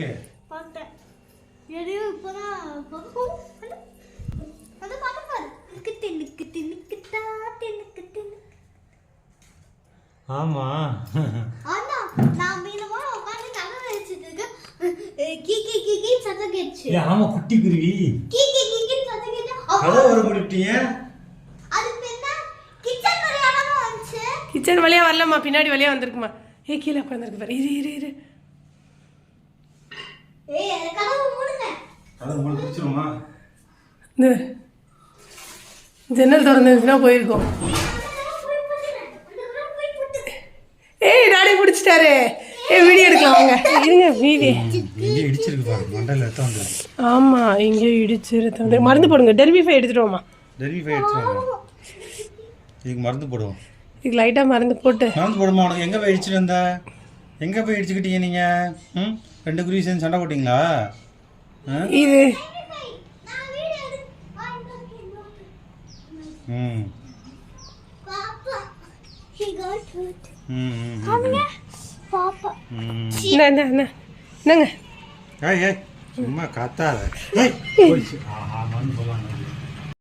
பார்த்தேன். எதையோ இப்போதான் அந்த பாட்டு பாரு. ஆமா. ஆனா நான் மீனமா கதை வச்சுட்டு இருக்கேன். கீ கீ கீ கீ சத்தம் கேட்டுச்சு. ஏ ஆமா குட்டி குருவி. கீ கீ கீ கீ சத்தம் கேட்டு கதை வர முடிட்டீங்க அது பின்ன கிச்சன் வந்துச்சு? வழியா வரலம்மா. பின்னாடி வழியா வந்திருக்குமா ஏ கீழே உட்காந்துருக்கு பாரு. இரு இரு இரு. பிடிச்சிருமா? இந்த. ஜன்னல் திறந்துருந்துச்சுன்னா போயிருக்கோம். ஏய் டாடி பிடிச்சிட்டாரு. ஏய் வீடியோ எடுக்கலாம் வாங்க. இருங்க வீடியோ. எங்கே இடிச்சிருக்கு பாருங்க மண்டையில் ரத்தம் வந்துருக்கு ஆமா இங்கே இடிச்சு ரத்தம் வந்து மருந்து போடுங்க டெல்வி ஃபை எடுத்துட்டு வாமா. டெலிவரி போய் எடுத்துருவாங்க இதுக்கு மருந்து போடுவோம். இதுக்கு லைட்டாக மருந்து போட்டு. மருந்து போடுமா உனக்கு? எங்கே போய் இடிச்சிட்டு வந்த? எங்கே போய் இடிச்சுக்கிட்டீங்க நீங்கள் ம்? ரெண்டு குருவி சேர்ந்து சண்டை போட்டிங்களா? இது. சும்மா காத்தாத.